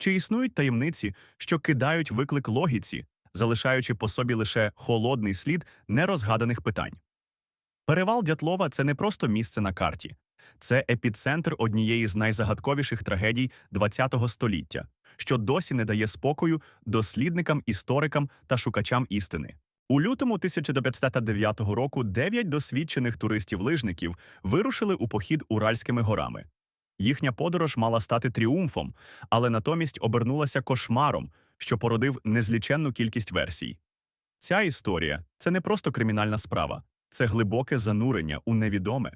Чи існують таємниці, що кидають виклик логіці, залишаючи по собі лише холодний слід нерозгаданих питань? Перевал Дятлова це не просто місце на карті, це епіцентр однієї з найзагадковіших трагедій ХХ століття, що досі не дає спокою дослідникам, історикам та шукачам істини. У лютому 1909 року дев'ять досвідчених туристів-лижників вирушили у похід Уральськими горами. Їхня подорож мала стати тріумфом, але натомість обернулася кошмаром, що породив незліченну кількість версій. Ця історія це не просто кримінальна справа, це глибоке занурення у невідоме.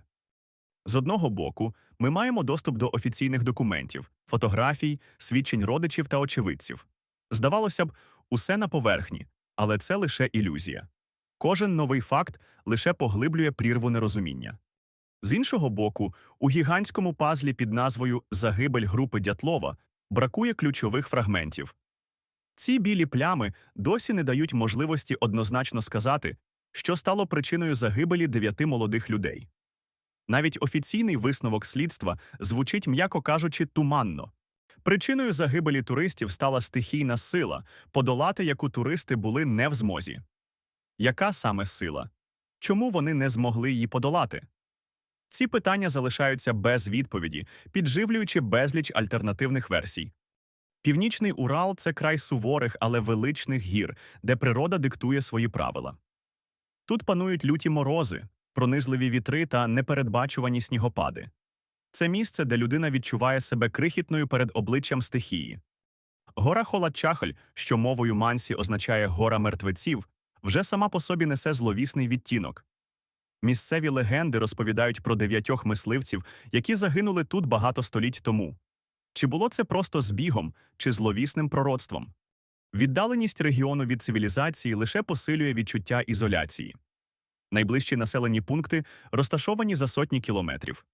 З одного боку, ми маємо доступ до офіційних документів, фотографій, свідчень родичів та очевидців. Здавалося б, усе на поверхні, але це лише ілюзія. Кожен новий факт лише поглиблює прірву нерозуміння. З іншого боку, у гігантському пазлі під назвою Загибель групи Дятлова бракує ключових фрагментів. Ці білі плями досі не дають можливості однозначно сказати, що стало причиною загибелі дев'яти молодих людей. Навіть офіційний висновок слідства звучить, м'яко кажучи, туманно. Причиною загибелі туристів стала стихійна сила, подолати яку туристи були не в змозі. Яка саме сила? Чому вони не змогли її подолати? Ці питання залишаються без відповіді, підживлюючи безліч альтернативних версій. Північний Урал це край суворих, але величних гір, де природа диктує свої правила. Тут панують люті морози, пронизливі вітри та непередбачувані снігопади. Це місце, де людина відчуває себе крихітною перед обличчям стихії. Гора Холодчахль, що мовою Мансі означає гора мертвеців, вже сама по собі несе зловісний відтінок. Місцеві легенди розповідають про дев'ятьох мисливців, які загинули тут багато століть тому. Чи було це просто збігом чи зловісним пророцтвом? Віддаленість регіону від цивілізації лише посилює відчуття ізоляції. Найближчі населені пункти розташовані за сотні кілометрів.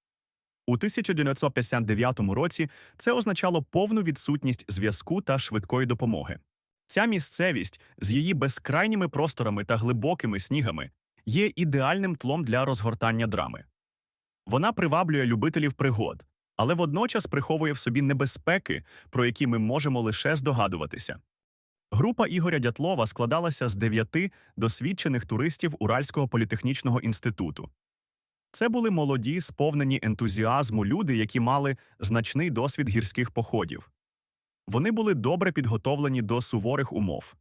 У 1959 році це означало повну відсутність зв'язку та швидкої допомоги. Ця місцевість з її безкрайніми просторами та глибокими снігами є ідеальним тлом для розгортання драми. Вона приваблює любителів пригод, але водночас приховує в собі небезпеки, про які ми можемо лише здогадуватися. Група Ігоря Дятлова складалася з дев'яти досвідчених туристів Уральського політехнічного інституту. Це були молоді, сповнені ентузіазму люди, які мали значний досвід гірських походів. Вони були добре підготовлені до суворих умов.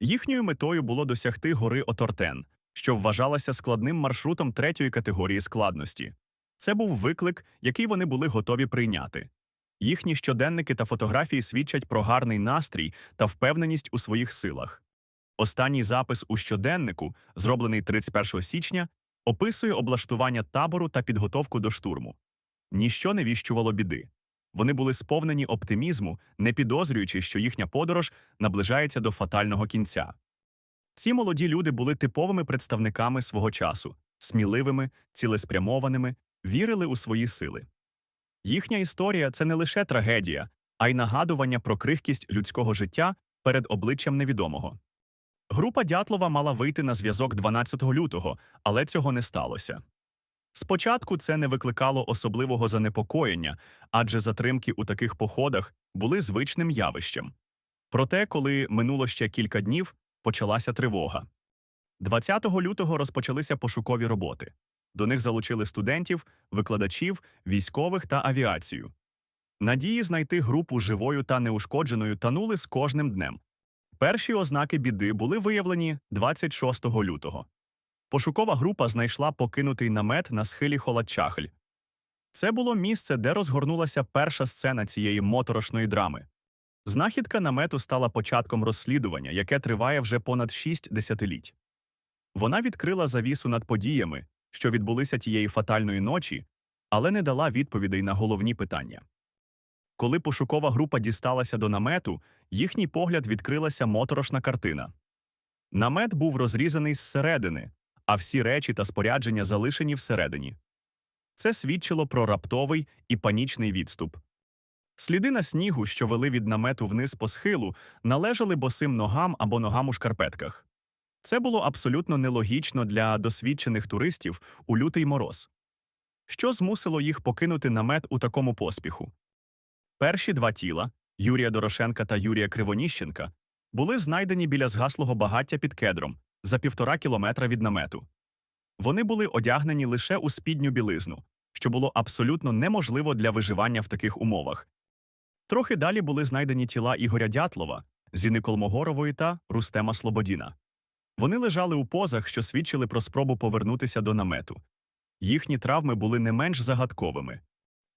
Їхньою метою було досягти гори Отортен, що вважалася складним маршрутом третьої категорії складності. Це був виклик, який вони були готові прийняти. Їхні щоденники та фотографії свідчать про гарний настрій та впевненість у своїх силах. Останній запис у щоденнику, зроблений 31 січня, описує облаштування табору та підготовку до штурму. Ніщо не віщувало біди. Вони були сповнені оптимізму, не підозрюючи, що їхня подорож наближається до фатального кінця. Ці молоді люди були типовими представниками свого часу, сміливими, цілеспрямованими, вірили у свої сили. Їхня історія це не лише трагедія, а й нагадування про крихкість людського життя перед обличчям невідомого. Група Дятлова мала вийти на зв'язок 12 лютого, але цього не сталося. Спочатку це не викликало особливого занепокоєння, адже затримки у таких походах були звичним явищем. Проте, коли минуло ще кілька днів, почалася тривога. 20 лютого розпочалися пошукові роботи. До них залучили студентів, викладачів, військових та авіацію. Надії знайти групу живою та неушкодженою танули з кожним днем. Перші ознаки біди були виявлені 26 лютого. Пошукова група знайшла покинутий намет на схилі Холодчахль. Це було місце, де розгорнулася перша сцена цієї моторошної драми. Знахідка намету стала початком розслідування, яке триває вже понад шість десятиліть. Вона відкрила завісу над подіями, що відбулися тієї фатальної ночі, але не дала відповідей на головні питання. Коли пошукова група дісталася до намету, їхній погляд відкрилася моторошна картина. Намет був розрізаний зсередини, а всі речі та спорядження залишені всередині. Це свідчило про раптовий і панічний відступ. Сліди на снігу, що вели від намету вниз по схилу, належали босим ногам або ногам у шкарпетках. Це було абсолютно нелогічно для досвідчених туристів у лютий мороз. Що змусило їх покинути намет у такому поспіху? Перші два тіла Юрія Дорошенка та Юрія Кривоніщенка, були знайдені біля згаслого багаття під кедром за півтора кілометра від намету. Вони були одягнені лише у спідню білизну, що було абсолютно неможливо для виживання в таких умовах. Трохи далі були знайдені тіла Ігоря Дятлова, Зіни Колмогорової та Рустема Слободіна. Вони лежали у позах, що свідчили про спробу повернутися до намету. Їхні травми були не менш загадковими.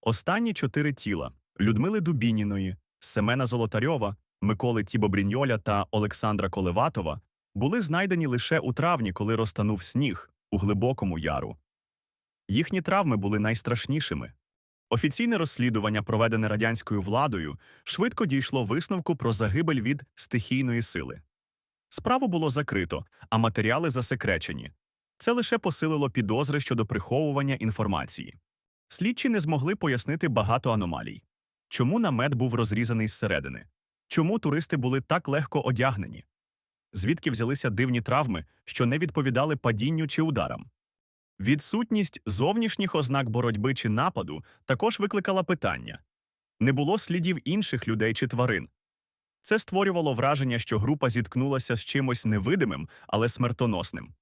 Останні чотири тіла Людмили Дубініної, Семена Золотарьова, Миколи Тібобріньоля та Олександра Колеватова були знайдені лише у травні, коли розтанув сніг у глибокому яру. Їхні травми були найстрашнішими. Офіційне розслідування, проведене радянською владою, швидко дійшло висновку про загибель від стихійної сили. Справу було закрито, а матеріали засекречені. Це лише посилило підозри щодо приховування інформації. Слідчі не змогли пояснити багато аномалій. Чому намет був розрізаний зсередини? Чому туристи були так легко одягнені? Звідки взялися дивні травми, що не відповідали падінню чи ударам? Відсутність зовнішніх ознак боротьби чи нападу також викликала питання не було слідів інших людей чи тварин. Це створювало враження, що група зіткнулася з чимось невидимим, але смертоносним.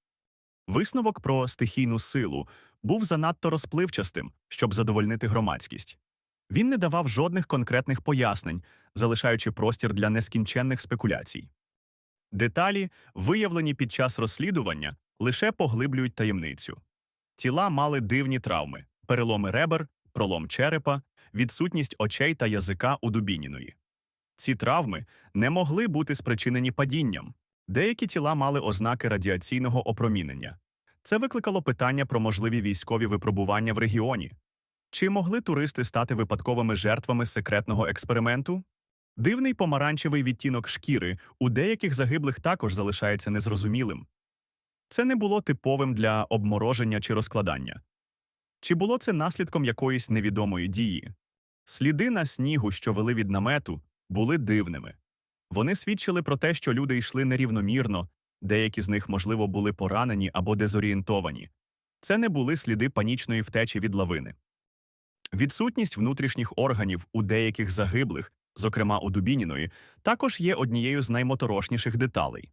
Висновок про стихійну силу був занадто розпливчастим, щоб задовольнити громадськість. Він не давав жодних конкретних пояснень, залишаючи простір для нескінченних спекуляцій. Деталі, виявлені під час розслідування, лише поглиблюють таємницю. Тіла мали дивні травми: переломи ребер, пролом черепа, відсутність очей та язика у Дубініної. Ці травми не могли бути спричинені падінням. Деякі тіла мали ознаки радіаційного опромінення. Це викликало питання про можливі військові випробування в регіоні. Чи могли туристи стати випадковими жертвами секретного експерименту? Дивний помаранчевий відтінок шкіри у деяких загиблих також залишається незрозумілим. Це не було типовим для обмороження чи розкладання. Чи було це наслідком якоїсь невідомої дії? Сліди на снігу, що вели від намету, були дивними. Вони свідчили про те, що люди йшли нерівномірно, деякі з них, можливо, були поранені або дезорієнтовані. Це не були сліди панічної втечі від лавини. Відсутність внутрішніх органів у деяких загиблих, зокрема у Дубініної, також є однією з наймоторошніших деталей.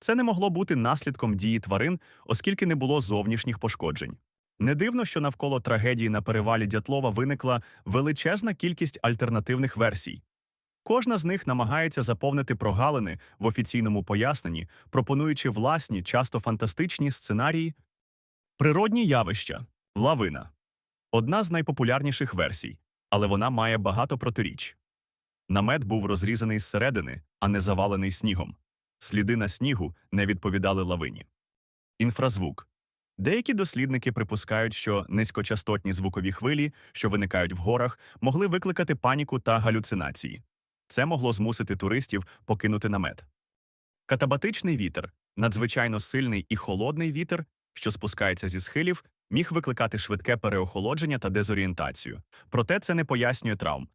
Це не могло бути наслідком дії тварин, оскільки не було зовнішніх пошкоджень. Не дивно, що навколо трагедії на перевалі Дятлова виникла величезна кількість альтернативних версій. Кожна з них намагається заповнити прогалини в офіційному поясненні, пропонуючи власні, часто фантастичні сценарії. Природні явища лавина одна з найпопулярніших версій, але вона має багато протиріч. Намет був розрізаний зсередини, а не завалений снігом. Сліди на снігу не відповідали лавині. Інфразвук. Деякі дослідники припускають, що низькочастотні звукові хвилі, що виникають в горах, могли викликати паніку та галюцинації. Це могло змусити туристів покинути намет. Катабатичний вітер, надзвичайно сильний і холодний вітер, що спускається зі схилів, міг викликати швидке переохолодження та дезорієнтацію. Проте це не пояснює травм.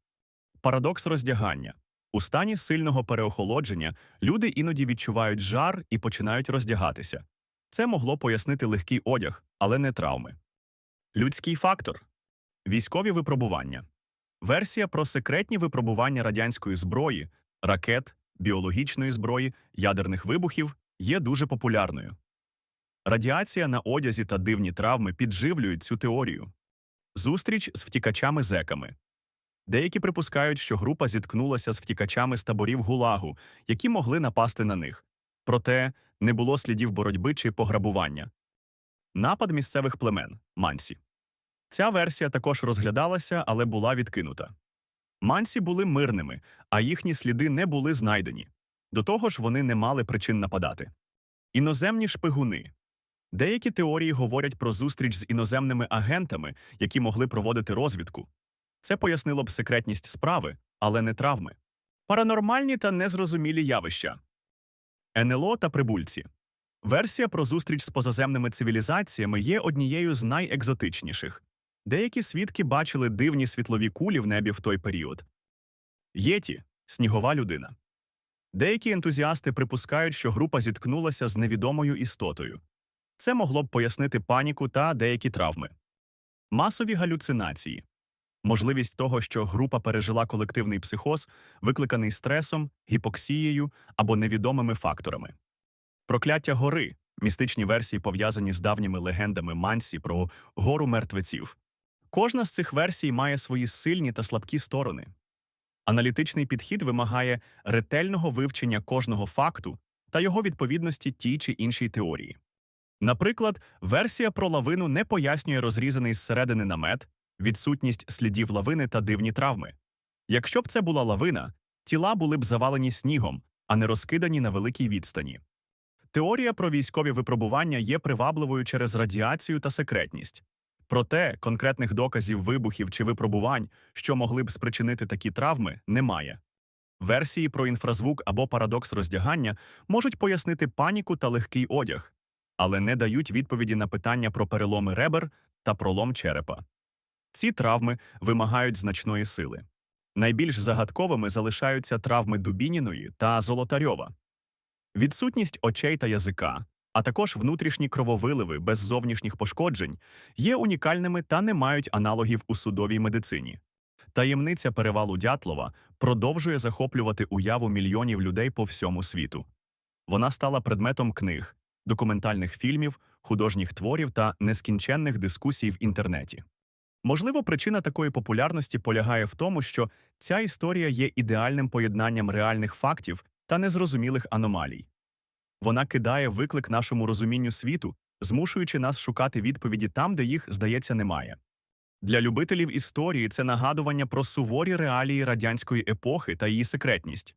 Парадокс роздягання. У стані сильного переохолодження люди іноді відчувають жар і починають роздягатися. Це могло пояснити легкий одяг, але не травми. Людський фактор військові випробування. Версія про секретні випробування радянської зброї, ракет, біологічної зброї, ядерних вибухів є дуже популярною. Радіація на одязі та дивні травми підживлюють цю теорію. Зустріч з втікачами-зеками. Деякі припускають, що група зіткнулася з втікачами з таборів гулагу, які могли напасти на них. Проте не було слідів боротьби чи пограбування. Напад місцевих племен Мансі. Ця версія також розглядалася, але була відкинута. Мансі були мирними, а їхні сліди не були знайдені. До того ж, вони не мали причин нападати. Іноземні шпигуни. Деякі теорії говорять про зустріч з іноземними агентами, які могли проводити розвідку. Це пояснило б секретність справи, але не травми. Паранормальні та незрозумілі явища. НЛО та прибульці. Версія про зустріч з позаземними цивілізаціями є однією з найекзотичніших. Деякі свідки бачили дивні світлові кулі в небі в той період. Єті снігова людина. Деякі ентузіасти припускають, що група зіткнулася з невідомою істотою. Це могло б пояснити паніку та деякі травми. Масові галюцинації. Можливість того, що група пережила колективний психоз, викликаний стресом, гіпоксією або невідомими факторами. Прокляття гори містичні версії пов'язані з давніми легендами Мансі про гору мертвеців. Кожна з цих версій має свої сильні та слабкі сторони. Аналітичний підхід вимагає ретельного вивчення кожного факту та його відповідності тій чи іншій теорії. Наприклад, версія про лавину не пояснює розрізаний зсередини намет, відсутність слідів лавини та дивні травми. Якщо б це була лавина, тіла були б завалені снігом, а не розкидані на великій відстані. Теорія про військові випробування є привабливою через радіацію та секретність. Проте конкретних доказів вибухів чи випробувань, що могли б спричинити такі травми, немає. Версії про інфразвук або парадокс роздягання можуть пояснити паніку та легкий одяг, але не дають відповіді на питання про переломи ребер та пролом черепа. Ці травми вимагають значної сили. Найбільш загадковими залишаються травми Дубініної та Золотарьова. Відсутність очей та язика, а також внутрішні крововиливи без зовнішніх пошкоджень є унікальними та не мають аналогів у судовій медицині. Таємниця перевалу Дятлова продовжує захоплювати уяву мільйонів людей по всьому світу. Вона стала предметом книг, документальних фільмів, художніх творів та нескінченних дискусій в інтернеті. Можливо, причина такої популярності полягає в тому, що ця історія є ідеальним поєднанням реальних фактів та незрозумілих аномалій. Вона кидає виклик нашому розумінню світу, змушуючи нас шукати відповіді там, де їх, здається, немає. Для любителів історії це нагадування про суворі реалії радянської епохи та її секретність.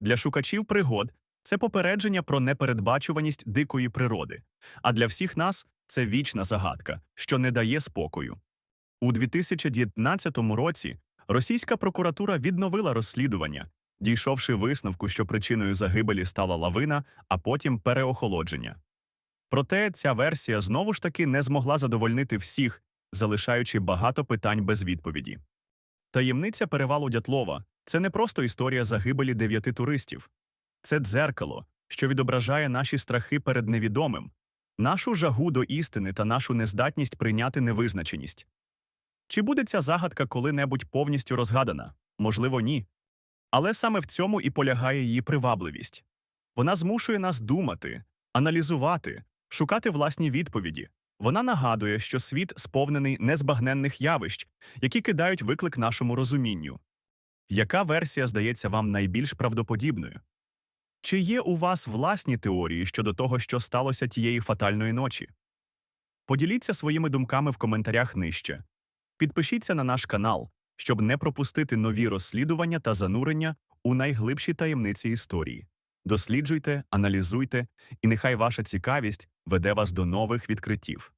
Для шукачів пригод це попередження про непередбачуваність дикої природи, а для всіх нас це вічна загадка, що не дає спокою. У 2019 році російська прокуратура відновила розслідування, дійшовши висновку, що причиною загибелі стала лавина, а потім переохолодження. Проте ця версія знову ж таки не змогла задовольнити всіх, залишаючи багато питань без відповіді. Таємниця перевалу Дятлова це не просто історія загибелі дев'яти туристів, це дзеркало, що відображає наші страхи перед невідомим, нашу жагу до істини та нашу нездатність прийняти невизначеність. Чи буде ця загадка коли-небудь повністю розгадана? Можливо, ні. Але саме в цьому і полягає її привабливість. Вона змушує нас думати, аналізувати, шукати власні відповіді. Вона нагадує, що світ сповнений незбагненних явищ, які кидають виклик нашому розумінню. Яка версія здається вам найбільш правдоподібною? Чи є у вас власні теорії щодо того, що сталося тієї фатальної ночі? Поділіться своїми думками в коментарях нижче. Підпишіться на наш канал, щоб не пропустити нові розслідування та занурення у найглибші таємниці історії. Досліджуйте, аналізуйте, і нехай ваша цікавість веде вас до нових відкриттів.